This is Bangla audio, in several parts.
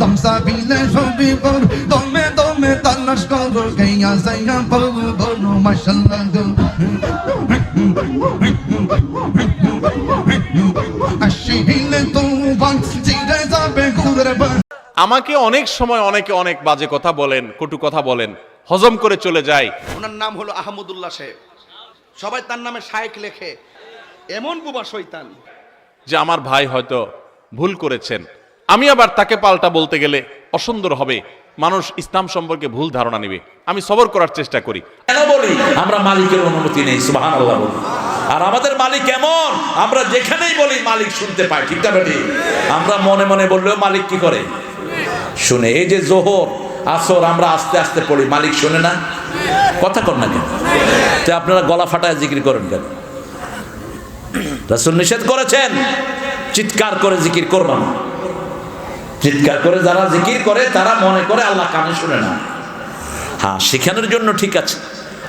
তমসা দমে দমে তালাশ কর সাইয়া মাশাল্লাহ তুফান যাবে ঘুরে আমাকে অনেক সময় অনেকে অনেক বাজে কথা বলেন কটু কথা বলেন হজম করে চলে যায়। ওনার নাম হলো আহমদুল্লাহ সাহেব। সবাই তার নামে শায়েক লেখে। এমন বুবা শৈতান যে আমার ভাই হয়তো ভুল করেছেন। আমি আবার তাকে পাল্টা বলতে গেলে অসুন্দর হবে। মানুষ ইসলাম সম্পর্কে ভুল ধারণা নেবে। আমি সবর করার চেষ্টা করি। কেন বলি? আমরা মালিকের অনুমতি নেই আর আমাদের মালিক এমন আমরা যেখানেই বলি, মালিক শুনতে পাই ঠিক না বেটি? আমরা মনে মনে বললেও মালিক কি করে? শুনে, এই যে জোহর, আসর, আমরা আস্তে আস্তে পড়ি, মালিক শুনে না? কথা কর না কেন? আপনারা গলা ফাটায় জিকির করেন কেন? রাসুল নিষেধ করেছেন। চিৎকার করে জিকির করবা না। চিৎকার করে যারা জিকির করে, তারা মনে করে আল্লাহ কানে শুনে না। হ্যাঁ শেখানোর জন্য ঠিক আছে।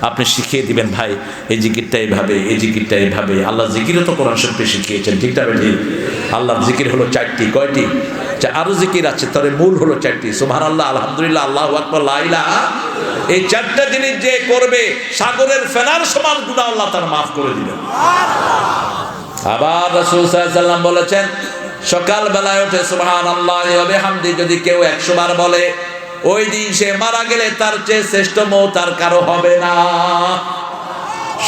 আপনি শিখিয়ে দিবেন, ভাই, এই জিকিরটা এইভাবে এই জিকিরটা এইভাবে আল্লাহ জিকিরও তো কোরআন শরীফে শিখিয়েছেন ঠিকটা বেঠি আল্লাহর জিকির হলো চারটি, কয়টি? আরও জিকির আছে তবে মূল হলো চারটি। সুবহান আল্লাহ আলহামদুলিল্লাহ, আল্লাহ আকবর এই চারটা জিনিস যে করবে, সাগরের ফেনার সমান গুণা আল্লাহ তার মাফ করে দিবেন। আবার রসুল সাল্লাম বলেছেন সকাল বেলায় ওঠে সুবহান আল্লাহ হামদি যদি কেউ একশো বার বলে, ওই দিন সে মারা গেলে তার চেয়ে শ্রেষ্ঠ মৌ তার কারও হবে না।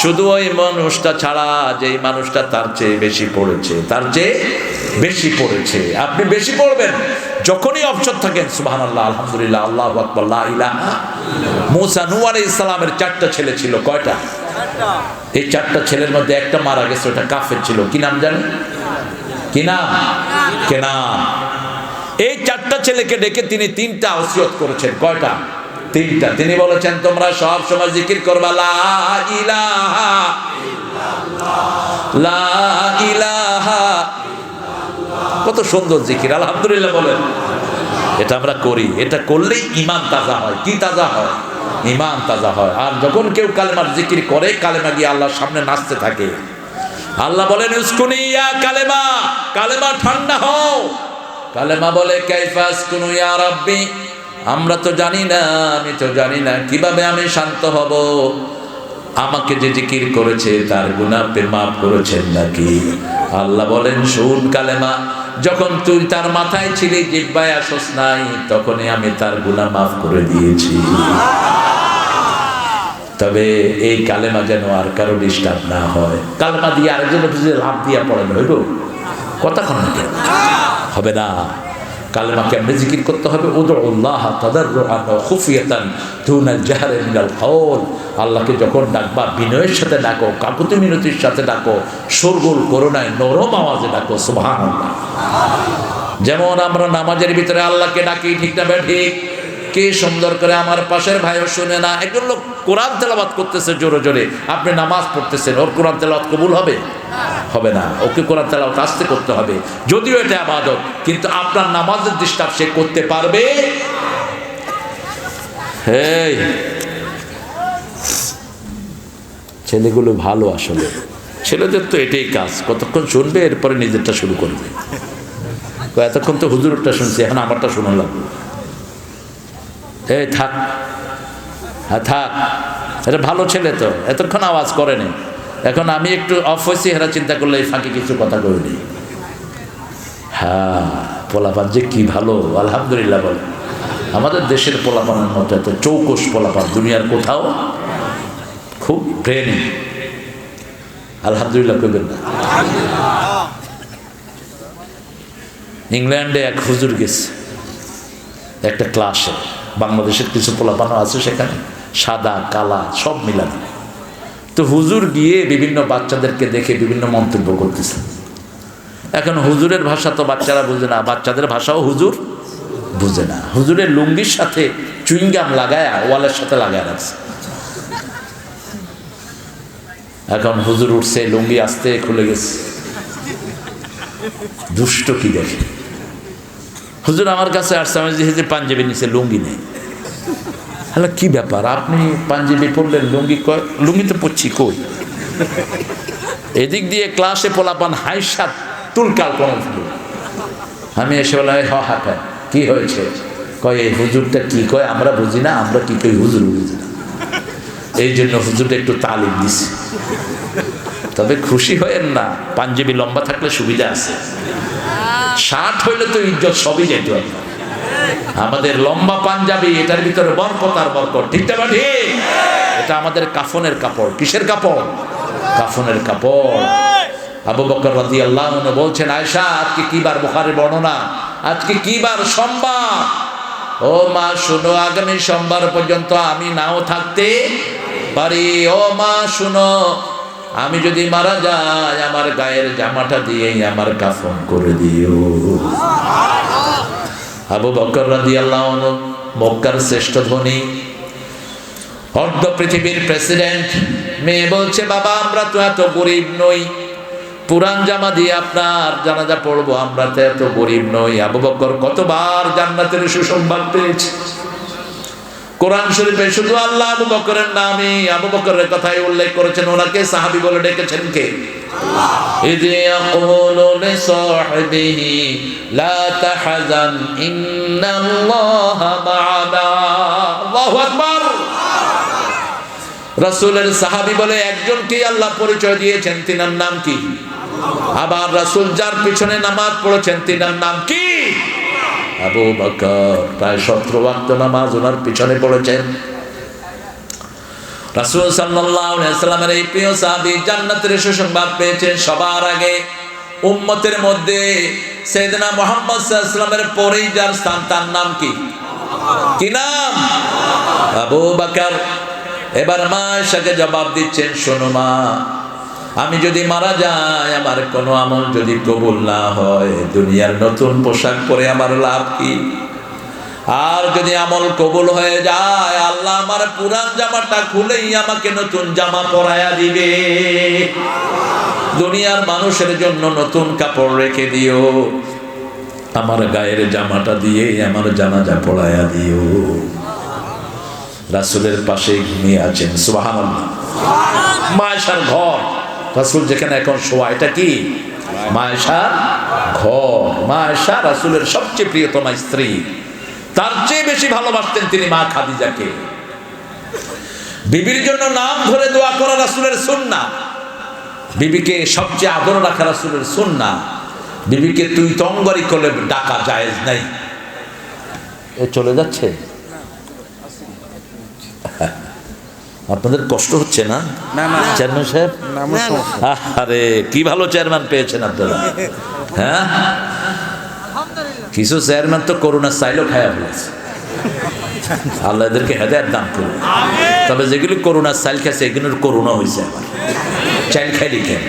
শুধু ওই মানুষটা ছাড়া যেই মানুষটা তার চেয়ে বেশি পড়েছে, তার চেয়ে বেশি পড়েছে। আপনি বেশি পড়বেন, যখনই অবসর থাকেন সুবহান আল্লাহ আলহামদুলিল্লাহ, আল্লাহ আকবর, লা ইলাহা মুসা নূহ আলাইহিস সালামের চারটা ছেলে ছিল, কয়টা? এই চারটা ছেলের মধ্যে একটা মারা গেছে, ওটা কাফের ছিল। কি নাম জানেন? কি নাম? কেনান। এই চারটা ছেলেকে ডেকে তিনি তিনটা ওসিয়ত করেছেন। কয়টা? তিনটা। তিনি বলেছেন, তোমরা সব সময় জিকির করবা কত সুন্দর জিকির, আলহামদুলিল্লাহ বলেন। এটা আমরা করি। এটা করলেই ইমান তাজা হয়। কি তাজা হয়? ইমান তাজা হয়। আর যখন কেউ কালেমার জিকির করে, কালেমা গিয়ে আল্লাহর সামনে নাচতে থাকে। আল্লাহ বলেন ইয়া কালেমা কালেমা ঠান্ডা হও। কালেমা বলে কাইফাস কুনু ইয়া রাব্বি? আমরা তো জানি না, আমি তো জানি না, কীভাবে আমি শান্ত হব? আমাকে যে জিকির করেছে, তার গুনাহ পে মাফ করেছেন নাকি? আল্লাহ বলেন, শুন কালেমা, যখন তুই তার মাথায় ছিলি, জিব্বায় আসস নাই, তখনই আমি তার গুনাহ মাফ করে দিয়েছি। তবে এই কালেমা যেন আর কারও ডিস্টার্ব না হয়। কালেমা দিয়ে আরেকজন বুঝে লাভ দিয়া পড়েন হইব? কন হবে না। কালেমা কেমনে জিকির করতে হবে? উদুল্লাহ ওয়া খুফিয়াতান দুনাল জাহরি মিনাল কাউল। আল্লাহকে যখন ডাকবা, বিনয়ের সাথে ডাকো, কাকুতি মিনতির সাথে ডাকো, শোরগোল করো নাই নরম আওয়াজে ডাকো, সুবহানাল্লাহ। যেমন আমরা নামাজের ভিতরে আল্লাহকে ডাকি, ঠিক না ঠিক? কে সুন্দর করে আমার পাশের ভাইও শুনে না? একজন লোক কোরআন তেলাবাদ করতেছে জোরে জোরে। আপনি নামাজ পড়তেছেন, ওর কোরআন তেলাবাদ কবুল হবে? হবে না। ওকে কোরআন তেলাবাদ আসতে করতে হবে। যদিও এটা আবাদত, কিন্তু আপনার নামাজের ডিস্টার্ব সে করতে পারবে? ছেলেগুলো ভালো আসলে। ছেলেদের তো এটাই কাজ। কতক্ষণ শুনবে, এরপরে নিজেরটা শুরু করবে। এতক্ষণ তো হুজুরটা শুনছি, এখন আমারটা শোনা লাগবে এই থাক। হ্যাঁ থাক। এটা ভালো ছেলে তো। এতক্ষণ আওয়াজ করেনি। এখন আমি একটু অফ হয়েছি, হেরা চিন্তা করলে এই ফাঁকে কিছু কথা করিনি হ্যাঁ পোলাপান যে কী ভালো, আলহামদুলিল্লাহ বলে। আমাদের দেশের পোলাপানের মতো এত চৌকস পোলাপান, দুনিয়ার কোথাও খুব ব্রেন আলহামদুলিল্লাহ করবেন না। ইংল্যান্ডে এক হুজুর গেছে, একটা ক্লাসে। বাংলাদেশের কিছু পোলাপানো আছে সেখানে। সাদা, কালা, সব মিলানো তো হুজুর গিয়ে বিভিন্ন বাচ্চাদেরকে দেখে বিভিন্ন মন্তব্য করতেছে। এখন হুজুরের ভাষা তো বাচ্চারা বুঝে না, বাচ্চাদের ভাষাও হুজুর বুঝে না। হুজুরের লুঙ্গির সাথে চুইংগাম লাগায় ওয়ালের সাথে লাগায় রাখছে। এখন হুজুর উঠছে, লুঙ্গি আসতে খুলে গেছে। দুষ্ট কি দেখে? হুজুর আমার কাছে আসছে, আমি যেহেতু পাঞ্জাবি নিচে লুঙ্গি নেই। হ্যালো কি ব্যাপার? আপনি পাঞ্জাবি পরলেন লুঙ্গি কয়, লুঙ্গি তো পড়ছি কই? এদিক দিয়ে ক্লাসে পোলাপান হাইসাত তুলকাল ফেলল আমি এসে বললাম হ হাঁকা কি হয়েছে? কয়, এই হুজুরটা কি কয়? আমরা বুঝি না, আমরা কি কই? হুজুর বুঝি না। এই জন্য হুজুরটা একটু তালিম দিছি। তবে খুশি হয়েন না, পাঞ্জাবি লম্বা থাকলে সুবিধা আছে। ষাট হইলে তো ইজ্জত সবই যেত। আমাদের লম্বা পাঞ্জাবি, এটার ভিতরে বরকত আর বরকত। ঠিক না ঠিক? এটা আমাদের কাফনের কাপড়। কিসের কাপড়? কাফনের কাপড়। আবু বকর রাজি আল্লাহ বলছেন আয়সা আজকে কি বার বোখারের বর্ণনা? আজকে কি বার সোমবার? ও মা, শুনো, আগামী সোমবার পর্যন্ত আমি নাও থাকতে পারি। ও মা, শুনো আমি যদি মারা যাই, আমার গায়ের জামাটা দিয়ে আমার কাফন করে দিও। আবু বকর রাজি আল্লাহ মক্কার শ্রেষ্ঠ ধনী, অর্ধ পৃথিবীর প্রেসিডেন্ট। মেয়ে বলছে, বাবা, আমরা তো এত গরিব নই। পুরান জামা দিয়ে আপনার জানাজা পড়ব, আমরা তো এত গরিব নই। আবু বকর কতবার জান্নাতের সুসংবাদ পেয়েছে। কোরআন শরীফে শুধু আল্লাহ আবু বকরের নামে আবু বকরের কথাই উল্লেখ করেছেন ওনাকে সাহাবি বলে ডেকেছেন কে إذ يقول لصاحبه لا تحزن إن الله معنا الله أكبر রাসূলের সাহাবী বলে একজনকে আল্লাহ পরিচয় দিয়েছেন তিনার নাম কি আবার রাসূল যার পিছনে নামাজ পড়েছেন তিনার নাম কি আবু বকর, প্রায় সতেরো ওয়াক্ত নামাজ ওনার পিছনে পড়েছেন। রাসূল সাল্লামের এই প্রিয় সাহাবী জান্নাতের সুসংবাদ পেয়েছেন সবার আগে। উম্মতের মধ্যে সাইয়েদনা মুহাম্মদ পরেই যার স্থান, তার নাম কি? কি নাম? আবু বকর। এবার মা আয়েশাকে জবাব দিচ্ছেন, শোনো মা আমি যদি মারা যাই, আমার কোনো আমল যদি কবুল না হয়, দুনিয়ার নতুন পোশাক পরে আমার লাভ কি? আর যদি আমল কবুল হয়ে যায়, আল্লাহ আমার পুরান জামাটা খুলেই আমাকে নতুন জামা পরায়া দিবে। দুনিয়ার মানুষের জন্য নতুন কাপড় রেখে দিও। আমার গায়ের জামাটা দিয়ে আমার জানাজা পড়ায়া দিও। রাসুলের পাশে ঘুমিয়ে আছেন সুবাহান মায়েশার ঘর। রাসুল যেখানে এখন শোয়া, এটা কি? মায়েশার ঘর। মায়েশা রাসুলের সবচেয়ে প্রিয়তমা স্ত্রী। তার চেয়ে বেশি ভালোবাসতেন তিনি মা খাদিজাকে। বিবির জন্য নাম ধরে দোয়া করা রাসুলের সুন্না বিবিকে সবচেয়ে আদর রাখা রাসুলের সুন্না বিবিকে তুই তঙ্গরি করলে ডাকা জায়েজ নাই। এ চলে যাচ্ছে? আপনাদের কষ্ট হচ্ছে না? চেয়ারম্যান সাহেব? আরে কি ভালো চেয়ারম্যান পেয়েছেন আপনারা। হ্যাঁ? কিছু চেয়ারম্যান তো করোনা চাইলেও খায়া ফেলেছে। আল্লাহ এদেরকে হেদায়ত দান করুন তবে যেগুলি করোনার চাইল খাইছে এগুলোর করোনা হয়েছে আমার। চাইল খাইলি কেন?